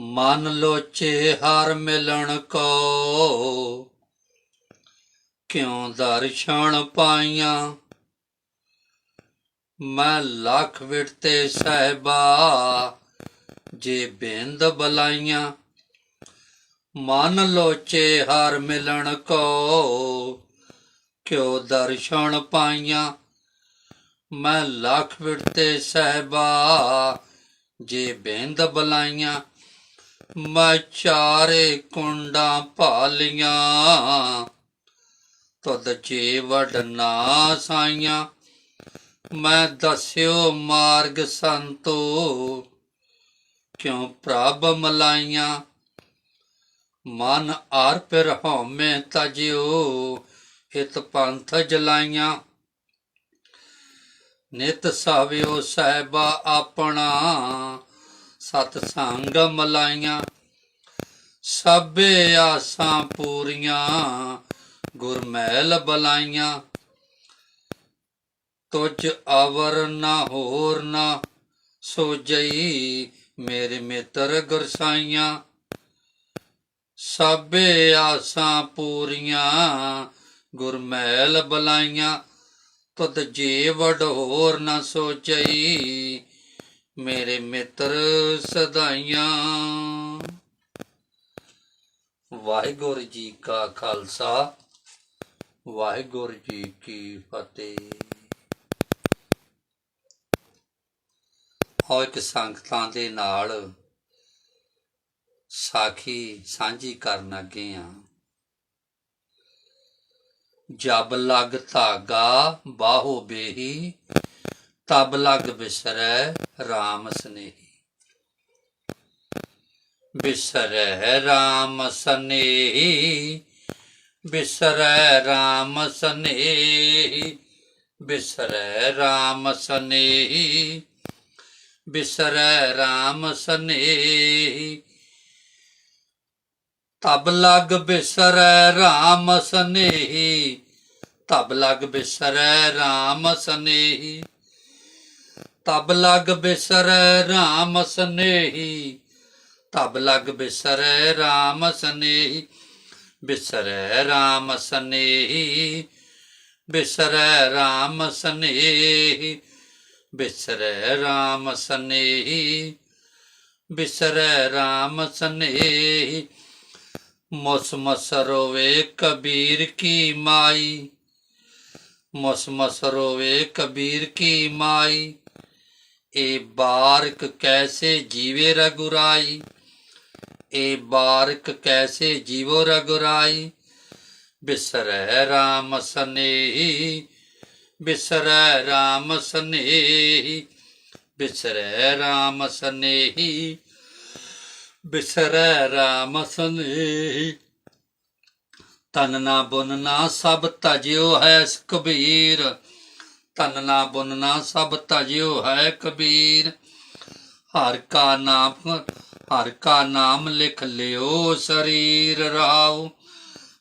ਮਨ ਲੋਚੇ ਹਰ ਮਿਲਣ ਕੋ। ਕਿਉ ਦਰਸ਼ਨ ਪਾਈਆਂ? ਮੈਂ ਲੱਖ ਵਿਟਤੇ ਸਹਿਬਾ, ਜੇ ਬਿੰਦ ਬਲਾਈਆਂ। ਮਨ ਲੋਚੇ ਹਰ ਮਿਲਣ ਕੋ। ਕਿਉ ਦਰਸ਼ਨ ਪਾਈਆਂ? ਮੈਂ ਲੱਖ ਵਿਟਤੇ ਸਹਿਬਾ, ਜੇ ਬਿੰਦ ਬਲਾਈਆਂ। ਮੈਂ ਚਾਰੇ ਕੁੰਡਾਂ ਭਾਲੀਆਂ। ਤਦ ਜੇ ਵਡਨਾ ਸਾਈਆਂ। ਮੈਂ ਦੱਸਿਓ ਮਾਰਗ ਸੰਤੋ, ਕਿਉ ਪ੍ਰਭ ਮਲਾਈਆਂ? ਮਨ ਆਰ ਪਰ ਹਉਮੈ ਤਜਿਓ, ਹਿਤ ਪੰਥ ਜਲਾਈਆਂ। ਨਿਤ ਸਾਵਿਓ ਸਹਿਬਾ ਆਪਣਾ ਸਤ ਸੰਗ ਮਲਾਈਆਂ ਸਭੇ ਆਸਾਂ ਪੂਰੀਆਂ ਗੁਰ ਬਲਾਈਆਂ। ਤੁਝ ਅਵਰ ਨਾ ਹੋਰ ਨਾ ਸੋਜਈ ਮੇਰੇ ਮਿੱਤਰ ਗੁਰਸਾਈਆਂ। ਸਭੇ ਆਸਾਂ ਪੂਰੀਆਂ ਗੁਰ ਬਲਾਈਆਂ। ਤੁਧ ਜੇ ਹੋਰ ਨਾ ਸੋਚਈ ਮੇਰੇ ਮਿੱਤਰ ਸਦਾਈਆਂ। ਵਾਹਿਗੁਰੂ ਜੀ ਕਾ ਖਾਲਸਾ, ਵਾਹਿਗੁਰੂ ਜੀ ਕੀ ਫਤਿਹ। ਹੋ ਇੱਕ ਸੰਗਤਾਂ ਦੇ ਨਾਲ ਸਾਖੀ ਸਾਂਝੀ ਕਰਨ ਲੱਗੇ ਆ ਜਬ ਲਗ ਧਾਗਾ, ਬਾਹੋ ਬੇਹੀ ਤਬ ਲਗ ਬਿਸਰੈ RAM Snehi. ਬਿਸਰੈ RAM Snehi, ਬਿਸਰੈ RAM Snehi, ਬਿਸਰੈ RAM Snehi, ਬਿਸਰੈ RAM Snehi. ਤਬ ਲਗ ਬਿਸਰੈ RAM ਸਨੇਹੀ, ਤਬ ਲਗ ਬਿਸਰੈ RAM ਸਨੇਹੀ। ਤਬ ਲਗ ਬਿਸਰ RAM ਸਨੇਹੀ, ਤਬ ਲਗ ਬਿਸਰ RAM Snehi, ਬਿਸਰ RAM Snehi, ਬਿਸਰ RAM Snehi, ਬਿਸਰ RAM Snehi, ਬਿਸਰ RAM Snehi. ਮੁਸਮਸ ਰੋਵੇ Kabir ਕੀ ਮਾਈ ਮੁਸਮਸ ਰੋਵੇ ਕਬੀਰ ਕੀ ਮਾਈ। ਏ ਬਾਰਕ ਕੈਸੇ ਜੀਵੇ ਰਗੁਰਾਈ? ਏ ਬਾਰਕ ਕੈਸੇ ਜੀਵੋ ਰਗੁਰਾਈ? ਬਿਸਰੈ RAM Snehi, ਬਿਸਰੈ RAM Snehi, ਬਿਸਰੈ RAM Snehi, ਬਿਸਰੈ RAM Snehi. ਤਨ ਨਾ ਬੁਨ ਨਾ ਸਭ ਤਜਿਓ ਹੈ ਕਬੀਰ ਤਨ ਨਾ ਬੁਨ ਨਾ ਸਭ ਤਜਿਓ ਹੈ ਕਬੀਰ। ਹਰ ਕਾ ਨਾਮ, ਹਰ ਕਾ ਨਾਮ ਲਿਖ ਲਿਓ ਸਰੀਰ ਰਾਉ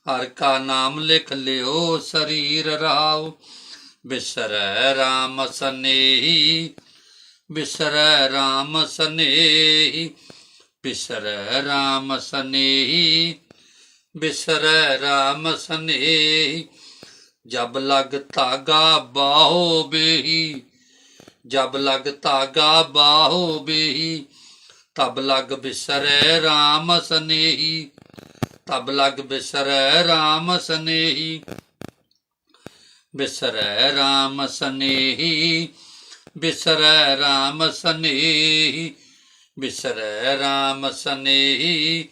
ਹਰ ਕਾ ਨਾਮ ਲਿਖ ਲਿਓ ਸਰੀਰ ਰਾਉ ਬਿਸਰੈ RAM Snehi, ਬਿਸਰੈ RAM Snehi, ਬਿਸਰੈ RAM Snehi, ਬਿਸਰੈ RAM Snehi ਜਬ ਲਗ ਧਾਗਾ ਬਾਹੋ ਬੇਹੀ ਜਬ ਲਗ ਧਾਗਾ ਬਾਹੋ ਬੇਹੀ ਤਬ ਲਗ ਬਿਸਰੈ RAM ਸਨੇਹੀ ਤਬ ਲਗ ਬਿਸਰੈ RAM Snehi ਬਿਸਰੈ RAM Snehi ਬਿਸਰੈ RAM Snehi ਬਿਸਰੈ RAM Snehi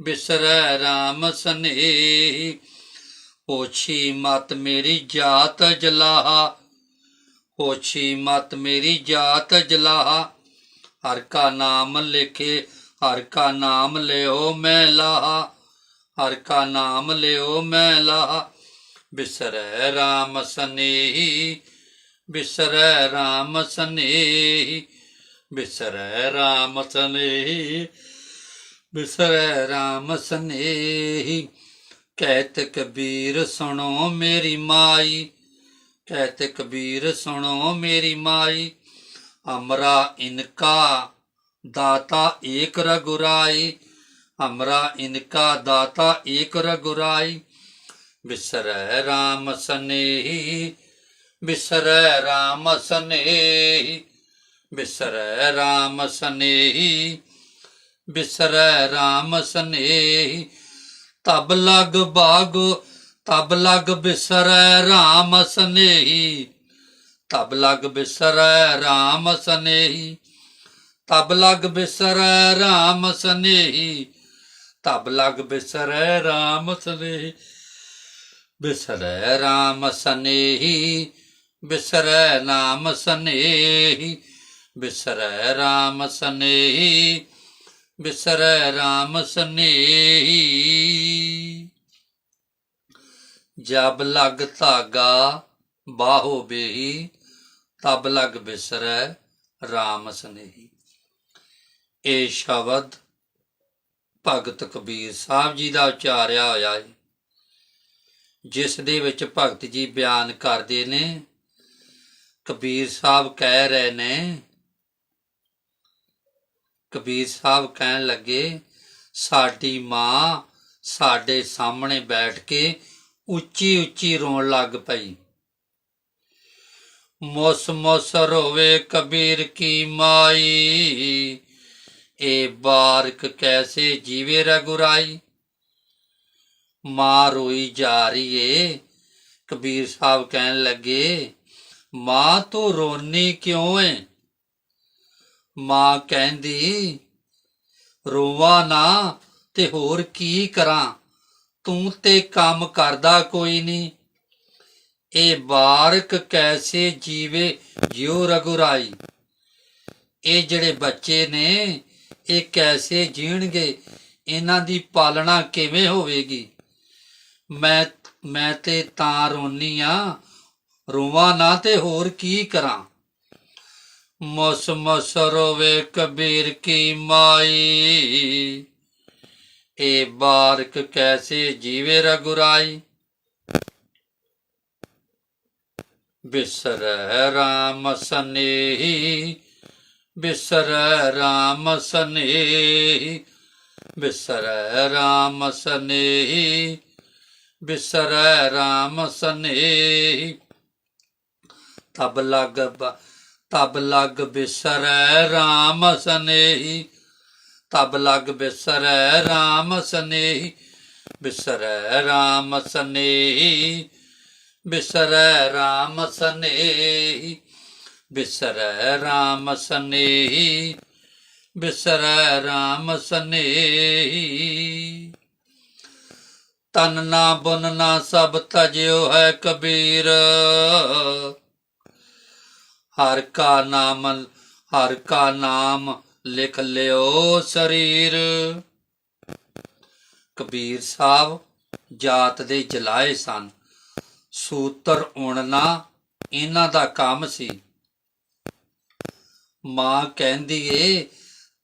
ਬਿਸਰੈ RAM Snehi ਹੋਛੀ ਮਤ ਮੇਰੀ ਜਾਤ ਜਲਾਹਾ, ਹੋਛੀ ਮਤ ਮੇਰੀ ਜਾਤ ਜਲਾਹਾ। ਹਰ ਕਾ ਨਾਮ ਲਿਖੇ, ਹਰ ਕਾ ਨਾਮ ਲਿਓ ਮੈਂ ਲਾਹਾ। ਹਰ ਕਾ ਨਾਮ ਲਿਓ ਮੈਂ ਲਾਹਾ। ਬਿਸਰੈ RAM Snehi, ਬਿਸਰੈ RAM Snehi. ਬਿਸਰੈ RAM Snehi, ਬਿਸਰੈ RAM Snehi. ਕਹਿਤ Kabir ਸੁਣੋ ਮੇਰੀ ਮਾਈ, ਕਹਿਤ ਕਬੀਰ ਸੁਣੋ ਮੇਰੀ ਮਾਈ, ਅਮਰਾ ਇਨਕਾ ਦਾਤਾ ਏਕ ਰਗੁਰਾਈ, ਅਮਰਾ ਇਨਕਾ ਦਾਤਾ ਏਕ ਰਗੁਰਾਈ, ਬਿਸਰੈ ਰਾਮ ਸਨੇਹੀ, ਬਿਸਰੈ ਰਾਮ ਸਨੇਹੀ, ਬਿਸਰੈ ਰਾਮ ਸਨੇਹੀ, ਬਿਸਰੈ ਰਾਮ ਸਨੇਹੀ तब लग बागो तब लग बिसर राम सनेही तब लग बिसर राम सनेही तब लग बिसर राम सनेही तब लग बिसर राम सनेही बिसर राम सनेही बिसर नाम सनेही बिसर राम सनेही ਬਿਸਰੈ ਰਾਮ ਸਨੇਹੀ। ਜਬ ਲਗ ਧਾਗਾ ਬਾਹੋ ਬੇਹੀ, ਤਬ ਲਗ ਵਿਸਰੈ RAM ਸਨੇਹੀ। ਇਹ ਸ਼ਬਦ ਭਗਤ ਕਬੀਰ ਸਾਹਿਬ ਜੀ ਦਾ ਉਚਾਰਿਆ ਹੋਇਆ ਹੈ ਜਿਸ ਦੇ ਵਿੱਚ ਭਗਤ ਜੀ ਬਿਆਨ ਕਰਦੇ ਨੇ, ਕਬੀਰ ਸਾਹਿਬ ਕਹਿ ਰਹੇ ਨੇ ਕਬੀਰ ਸਾਹਿਬ ਕਹਿਣ ਲੱਗੇ, ਸਾਡੀ ਮਾਂ ਸਾਡੇ ਸਾਹਮਣੇ ਬੈਠ ਕੇ ਉੱਚੀ ਉੱਚੀ ਰੋਣ ਲੱਗ ਪਈ। ਮੁਸ ਮੁਸ ਰੋਵੇ ਕਬੀਰ ਕੀ ਮਾਈ? ਏ ਬਾਰਕ ਕੈਸੇ ਜੀਵੇ ਰਗੁਰਾਈ? ਮਾਂ ਰੋਈ ਜਾ ਰਹੀ ਏ। ਕਬੀਰ ਸਾਹਿਬ ਕਹਿਣ ਲੱਗੇ, ਮਾਂ ਤੂੰ ਰੋਨੀ ਕਿਉਂ ਏ? ਮਾਂ ਕਹਿੰਦੀ, ਰੋਵਾ ਨਾ ਤੇ ਹੋਰ ਕੀ ਕਰਾਂ? ਤੂੰ ਤੇ ਕੰਮ ਕਰਦਾ ਕੋਈ ਨਹੀਂ। ਇਹ ਬਾਰਕ ਕੈਸੇ ਜੀਵੇ ਜਿਉ ਰਗੁਰਾਈ ਇਹ ਜਿਹੜੇ ਬੱਚੇ ਨੇ, ਇਹ ਕੈਸੇ ਜੀਣਗੇ? ਇਹਨਾਂ ਦੀ ਪਾਲਣਾ ਕਿਵੇਂ ਹੋਵੇਗੀ? ਮੈਂ ਮੈਂ ਤੇ ਤਾਂ ਰੋਨੀ ਆ। ਰੋਵਾਂ ਨਾ ਤੇ ਹੋਰ ਕੀ ਕਰਾਂ? ਮੌਸਮ ਮਸ ਰੋਵੇ ਕਬੀਰ ਕੀ ਮਾਈ। ਏ ਬਾਰਕ ਕੈਸੇ ਜੀਵੇ ਰਗੁਰਾਈ। ਬਿਸਰੈ ਰਾਮ ਸਨੇਹੀ, ਬਿਸਰੈ ਰਾਮ ਸਨੇਹੀ, ਬਿਸਰੈ ਰਾਮ ਸਨੇਹੀ, ਬਿਸਰ ਰਾਮ ਸਨੇਹੀ। ਤਬ ਲਗ ਤਬ ਲਗ ਬਿਸਰੈ ਰਾਮ ਸਨੇਹੀ। ਤਬ ਲਗ ਬਿਸਰੈ ਰਾਮ ਸਨੇਹੀ। ਬਿਸਰੈ ਰਾਮ ਸਨੇਹੀ। ਬਿਸਰੈ ਰਾਮ ਸਨੇਹੀ। ਬਿਸਰੈ ਰਾਮ ਸਨੇਹੀ। ਬਿਸਰੈ ਰਾਮ ਸਨੇਹੀ। ਤਨ ਨਾ ਬੁਨ ਨਾ ਸਭ ਤਜਿਓ ਹੈ ਕਬੀਰ। ਹਰ ਕਾ ਨਾਮ, ਹਰ ਕਾ ਨਾਮ ਲਿਖ ਲਿਓ ਸਰੀਰ। ਕਬੀਰ ਸਾਹਿਬ, ਜਾਤ ਦੇ ਜਲਾਏ ਸਨ। ਸੂਤਰ ਉਣਨਾ ਇਹਨਾਂ ਦਾ ਕੰਮ ਸੀ। ਮਾਂ ਕਹਿੰਦੀ ਏ,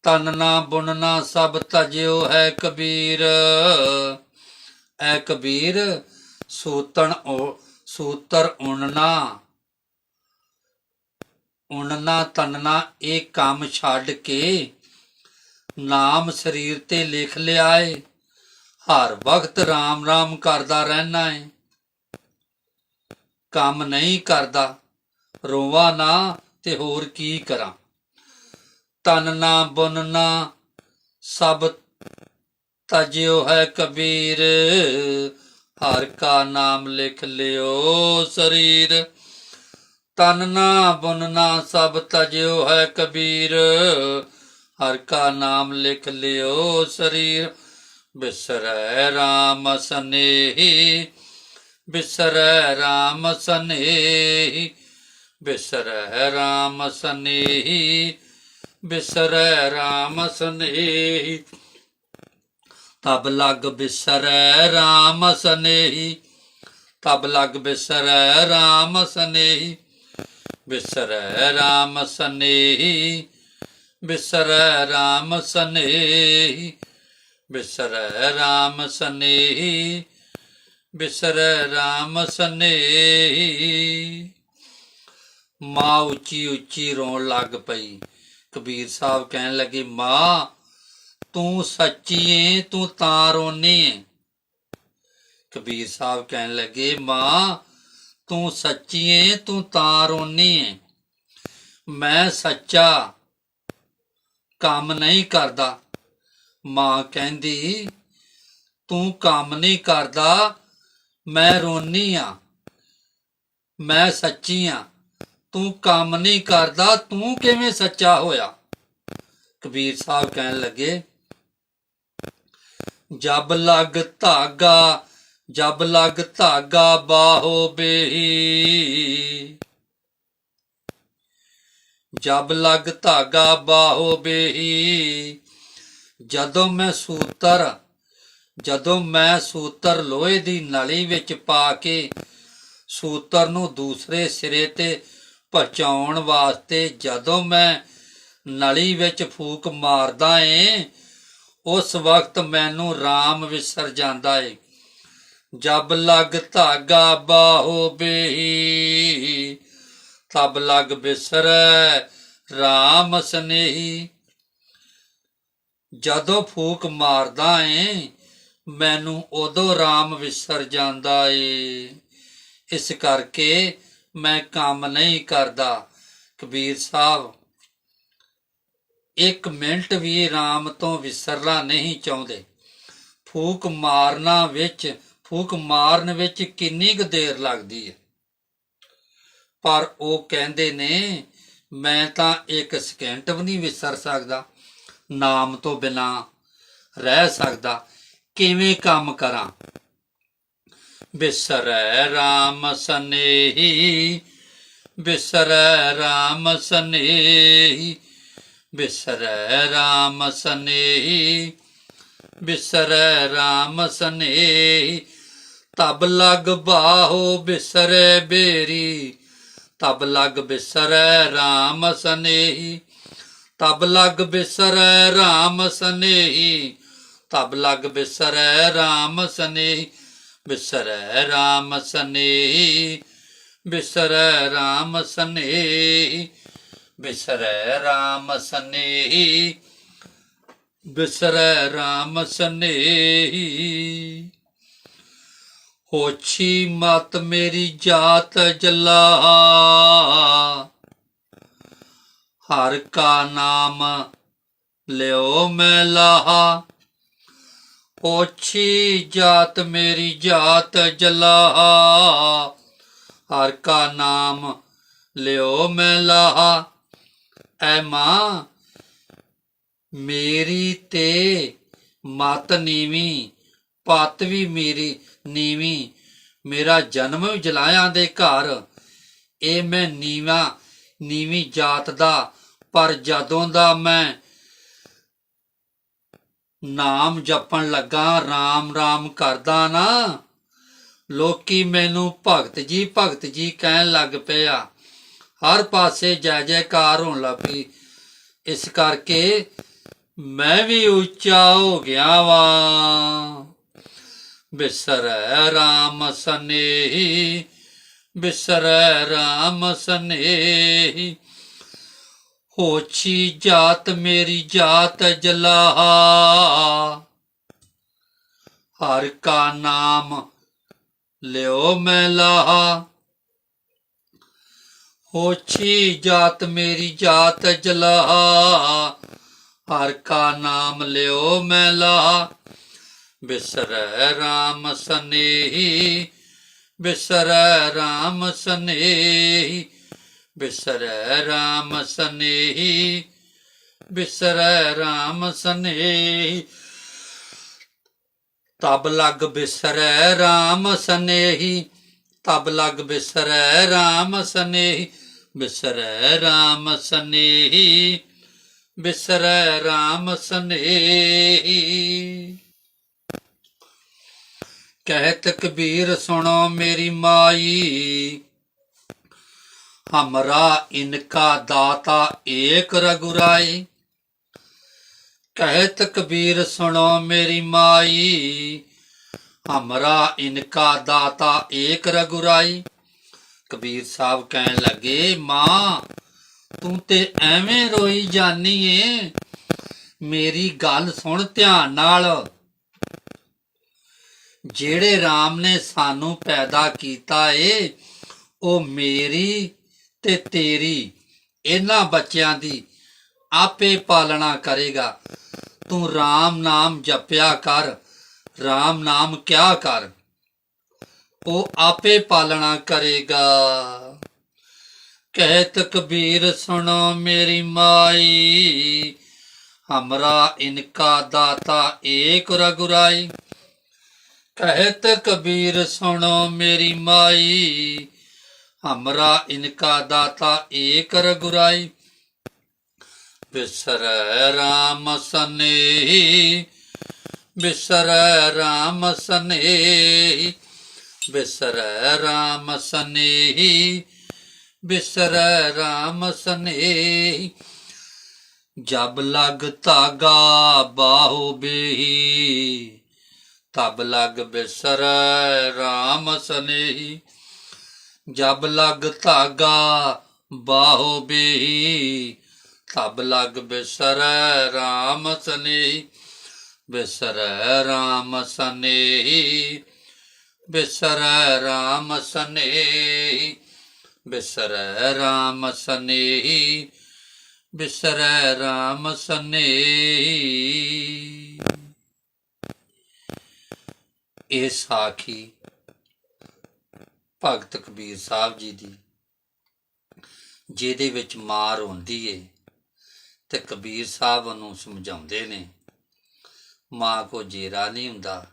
ਤਨ ਨਾ ਬੁਣਨਾ ਸਭ ਤਜਿਓ ਹੈ ਕਬੀਰ। ਐ ਕਬੀਰ, ਸੂਤਣ ਸੂਤਰ ਉਣਨਾ ਉਣਨਾ ਤਨਨਾ ਇਹ ਕੰਮ ਛੱਡ ਕੇ ਨਾਮ ਸਰੀਰ ਤੇ ਲਿਖ ਲਿਆ ਏ ਹਰ ਵਕਤ ਰਾਮ ਰਾਮ ਕਰਦਾ ਰਹਿਣਾ ਏ। ਕੰਮ ਨਹੀਂ ਕਰਦਾ, ਰੋਵਾ ਨਾ ਤੇ ਹੋਰ ਕੀ ਕਰਾਂ। ਤਨ ਨਾ ਬੁਨ ਨਾ ਸਭ ਤਜਿਓ ਹੈ ਕਬੀਰ, ਹਰ ਕਾ ਨਾਮ ਲਿਖ ਲਿਓ ਸਰੀਰ। ਤਨਨਾ ਬੁਨਨਾ ਸਭ ਤਜਿਓ ਹੈ ਕਬੀਰ। ਹਰ ਕਾ ਨਾਮ ਲਿਖ ਲਿਓ ਸਰੀਰ। ਬਿਸਰੈ ਰਾਮ ਸਨੇਹੀ। ਬਿਸਰੈ ਰਾਮ ਸਨੇਹੀ। ਬਿਸਰੈ ਰਾਮ ਸਨੇਹੀ। ਬਿਸਰੈ ਰਾਮ ਸਨੇਹੀ। ਤਬ ਲਗ ਬਿਸਰੈ ਰਾਮ ਸਨੇਹੀ। ਤਬ ਲਗ ਬਿਸਰੈ ਰਾਮ ਸਨੇਹੀ। ਬਿਸਰੈ ਰਾਮ ਸਨੇਹੀ, ਬਿਸਰੈ ਰਾਮ ਸਨੇਹੀ, ਬਿਸਰੈ ਰਾਮ ਸਨੇਹੀ, ਬਿਸਰੈ ਰਾਮ ਸਨੇਹੀ। ਮਾਂ ਉੱਚੀ ਉੱਚੀ ਰੋਣ ਲੱਗ ਪਈ। ਕਬੀਰ ਸਾਹਿਬ ਕਹਿਣ ਲੱਗੇ, ਮਾਂ, ਤੂੰ ਸੱਚੀ ਏ, ਤੂੰ ਤਾਂ ਰੋਨੀ ਏ। ਕਬੀਰ ਸਾਹਿਬ ਕਹਿਣ ਲੱਗੇ, ਮਾਂ ਤੂੰ ਸੱਚੀ ਏ, ਤੂੰ ਤਾਂ ਰੋਨੀ ਏ। ਮੈਂ ਸੱਚਾ ਕੰਮ ਨਹੀਂ ਕਰਦਾ। ਮਾਂ ਕਹਿੰਦੀ, ਤੂੰ ਕੰਮ ਨਹੀਂ ਕਰਦਾ, ਮੈਂ ਰੋਨੀ ਆ। ਮੈਂ ਸੱਚੀ ਆ। ਤੂੰ ਕੰਮ ਨਹੀਂ ਕਰਦਾ, ਤੂੰ ਕਿਵੇਂ ਸੱਚਾ ਹੋਇਆ? ਕਬੀਰ ਸਾਹਿਬ ਕਹਿਣ ਲੱਗੇ, ਜਬ ਲਗ ਧਾਗਾ ਜਬ ਲਗ ਧਾਗਾ ਬਾਹੋ ਬੇਹੀ ਜਬ ਲਗ ਧਾਗਾ ਬਾਹੋ ਬੇਹੀ ਜਦੋਂ ਮੈਂ ਸੂਤਰ, ਜਦੋਂ ਮੈਂ ਸੂਤਰ ਲੋਹੇ ਦੀ ਨਲੀ ਵਿੱਚ ਪਾ ਕੇ ਸੂਤਰ ਨੂੰ ਦੂਸਰੇ ਸਿਰੇ ਤੇ ਪਹੁੰਚਾਉਣ ਵਾਸਤੇ ਜਦੋਂ ਮੈਂ ਨਲੀ ਵਿੱਚ ਫੂਕ ਮਾਰਦਾ ਏ, ਉਸ ਵਕਤ ਮੈਨੂੰ ਰਾਮ ਵਿਸਰ ਜਾਂਦਾ ਏ। ਜਬ ਲਗ ਧਾਗਾ ਬਾਹੋ ਬੇਹੀ ਤਬ ਲਗ ਬਿਸਰੈ RAM ਸਨੇਹੀ। ਜਦੋਂ ਫੂਕ ਮਾਰਦਾ ਏ, ਮੈਨੂੰ ਉਦੋਂ RAM ਵਿਸਰ ਜਾਂਦਾ ਏ। ਇਸ ਕਰਕੇ ਮੈਂ ਕੰਮ ਨਹੀਂ ਕਰਦਾ। ਕਬੀਰ ਸਾਹਿਬ, ਇੱਕ ਮਿੰਟ ਵੀ RAM ਤੋਂ ਵਿਸਰਨਾ ਨਹੀਂ ਚਾਹੁੰਦੇ। ਫੂਕ ਮਾਰਨਾ ਵਿੱਚ ਫੂਕ ਮਾਰਨ ਵਿੱਚ ਕਿੰਨੀ ਕੁ ਦੇਰ ਲੱਗਦੀ ਹੈ? ਪਰ ਉਹ ਕਹਿੰਦੇ ਨੇ, ਮੈਂ ਤਾਂ ਇੱਕ ਸਕਿੰਟ ਵੀ ਨਹੀਂ ਵਿਸਰ ਸਕਦਾ, ਨਾਮ ਤੋਂ ਬਿਨਾ ਰਹਿ ਸਕਦਾ, ਕਿਵੇਂ ਕੰਮ ਕਰਾਂ? ਬਿਸਰੈ RAM Snehi, ਬਿਸਰੈ RAM Snehi, ਬਿਸਰੈ RAM Snehi, ਬਿਸਰੈ RAM Snehi ਤਬ ਲਗ ਬਾਹੋ ਬਿਸਰੈ ਬੇਰੀ, ਤਬ ਲਗ ਬਿਸਰੈ RAM ਸਨੇਹੀ, ਤਬ ਲਗ ਬਿਸਰੈ RAM ਸਨੇਹੀ, ਤਬ ਲਗ ਬਿਸਰੈ RAM Snehi, ਬਿਸਰੈ RAM Snehi, ਬਿਸਰੈ RAM Snehi, ਬਿਸਰੈ RAM Snehi, ਬਿਸਰੈ RAM Snehi. ਹੋਛੀ ਮਤ ਮੇਰੀ ਜਾਤ ਜਲਾ। ਹਰ ਕਾ ਨਾਮ ਲਿਓ ਮੈਂ ਲਾਹਾ ਹੋਛੀ ਜਾਤ ਮੇਰੀ ਜਾਤ ਜਲਾ। ਹਰ ਕਾ ਨਾਮ ਲਿਓ ਮੈਂ ਲਾਹਾ ਐ ਮਾਂ, ਮੇਰੀ ਤੇ ਮਤ ਨੀਵੀਂ, ਪਤ ਵੀ ਮੇਰੀ। ਨੀਵੀਂ। ਮੇਰਾ ਜਨਮ ਵੀ ਜਲਾਇਆਂ ਦੇ ਘਰ। ਇਹ ਮੈਂ ਨੀਵਾਂ, ਨੀਵੀਂ ਜਾਤ ਦਾ। ਪਰ ਜਦੋਂ ਦਾ ਮੈਂ ਨਾਮ ਜਪਣ ਲੱਗਾ RAM RAM ਕਰਦਾ ਨਾ, ਲੋਕੀ ਮੈਨੂੰ ਭਗਤ ਜੀ ਭਗਤ ਜੀ ਕਹਿਣ ਲੱਗ ਪਿਆ। ਹਰ ਪਾਸੇ ਜੈ ਜੈਕਾਰ ਹੋਣ ਲੱਗ ਪਈ। ਇਸ ਕਰਕੇ ਮੈਂ ਵੀ ਉੱਚਾ ਹੋ ਗਿਆ ਵਾ। ਬਿਸਰੈ RAM ਸਨੇਹੀ, ਬਿਸਰੈ RAM ਸਨੇਹੀ। ਹੋਛੀ ਜਾਤ ਮੇਰੀ ਜਾਤ ਜਲਾਹਾ, ਹਰ ਕਾ ਨਾਮ ਲਿਓ ਮੈਂ ਲਾਹਾ। ਹੋਛੀ ਜਾਤ ਮੇਰੀ ਜਾਤ ਜਲਾਹਾ, ਹਰ ਕਾ ਨਾਮ ਲਿਓ ਮੈਂ ਲਾਹਾ। ਬਿਸਰੈ RAM Snehi, ਬਿਸਰੈ RAM Snehi, ਬਿਸਰੈ RAM Snehi, ਬਿਸਰੈ RAM Snehi. ਤਬ ਲਗ ਬਿਸਰੈ RAM ਸਨੇਹੀ, ਤਬ ਲਗ ਬਿਸਰੈ RAM Snehi, ਬਿਸਰੈ RAM Snehi, ਬਿਸਰੈ RAM Snehi. ਕਹਿਤ Kabir ਸੁਣੋ ਮੇਰੀ ਮਾਈ। ਹਮਰਾ ਇਨਕਾ ਦਾਤਾ ਏਕ ਰਗੁਰਾਈ। ਕਹਿਤ ਕਬੀਰ ਸੁਣੋ ਮੇਰੀ ਮਾਈ। ਹਮਰਾ ਇਨਕਾ ਦਾਤਾ ਏਕ ਰਗੁਰਾਈ। ਕਬੀਰ ਸਾਹਿਬ ਕਹਿਣ ਲੱਗੇ, ਮਾਂ, ਤੂੰ ਤੇ ਐਵੇਂ ਰੋਈ ਜਾਨੀ ਏ। ਮੇਰੀ ਗੱਲ ਸੁਣ ਧਿਆਨ ਨਾਲ। ਜਿਹੜੇ RAM ਨੇ ਸਾਨੂੰ ਪੈਦਾ ਕੀਤਾ ਏ, ਉਹ ਮੇਰੀ ਤੇ ਤੇਰੀ, ਇਹਨਾਂ ਬੱਚਿਆਂ ਦੀ ਆਪੇ ਪਾਲਣਾ ਕਰੇਗਾ। ਤੂੰ RAM ਨਾਮ ਜਪਿਆ ਕਰ RAM ਨਾਮ ਕਿਆ ਕਰ? ਉਹ ਆਪੇ ਪਾਲਣਾ ਕਰੇਗਾ। ਕਹਿਤ ਕਬੀਰ ਸੁਣੋ ਮੇਰੀ ਮਾਈ, ਹਮਰਾ ਇਨਕਾ ਦਾਤਾ ਏਕ ਰਗੁਰਾਈ। ਕਹਿਤ ਕਬੀਰ ਸੁਣੋ ਮੇਰੀ ਮਾਈ, ਹਮਰਾ ਇਨਕਾ ਦਾਤਾ ਏਕ ਰਗੁਰਾਈ ਬਿਸਰੈ ਰਾਮ ਸਨੇ, ਬਿਸਰੈ ਰਾਮ ਸਨੇ, ਬਿਸਰੈ ਰਾਮ ਸਨੇ, ਬਿਸਰੈ ਰਾਮ ਸਨੇ। ਜਬ ਲਗ ਧਾਗਾ ਬਾਹੋ ਬੇਹੀ ਤਬ ਲਗ ਬਿਸਰ, ਰਾਮ ਸਨੇਹੀ। ਜਬ ਲਗ ਧਾਗਾ, ਬਾਹੋ ਬੇਹੀ। ਤਬ ਲਗ ਬਿਸਰ, ਰਾਮ ਸਨੇਹੀ। ਬਿਸਰ, ਰਾਮ ਸਨੇਹੀ। ਬਿਸਰ, ਰਾਮ ਸਨੇਹੀ। ਬਿਸਰ, ਰਾਮ ਸਨੇਹੀ। ਬਿਸਰ, ਰਾਮ ਸਨੇਹੀ। ਇਹ ਸਾਖੀ ਭਗਤ ਕਬੀਰ ਸਾਹਿਬ ਜੀ ਦੀ, ਜਿਹਦੇ ਵਿੱਚ ਮਾਰ ਰੋਂਦੀ ਏ ਤੇ ਕਬੀਰ ਸਾਹਿਬ ਨੂੰ ਸਮਝਾਉਂਦੇ ਨੇ, ਮਾਂ ਕੋ ਜੇਰਾ ਨਹੀਂ ਹੁੰਦਾ।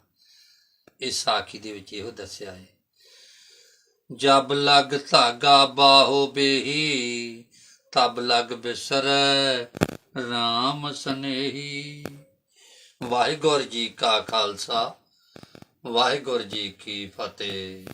ਇਸ ਸਾਖੀ ਦੇ ਵਿੱਚ ਇਹੋ ਦੱਸਿਆ ਹੈ, ਜਬ ਲਗ ਧਾਗਾ ਬਾਹੋ ਬੇਹੀ, ਤਬ ਲਗ ਬਿਸਰ RAM ਸਨੇਹੀ। ਵਾਹਿਗੁਰੂ ਜੀ ਕਾ ਖਾਲਸਾ। ਵਾਹਿਗੁਰੂ ਜੀ ਕੀ ਫਤਿਹ।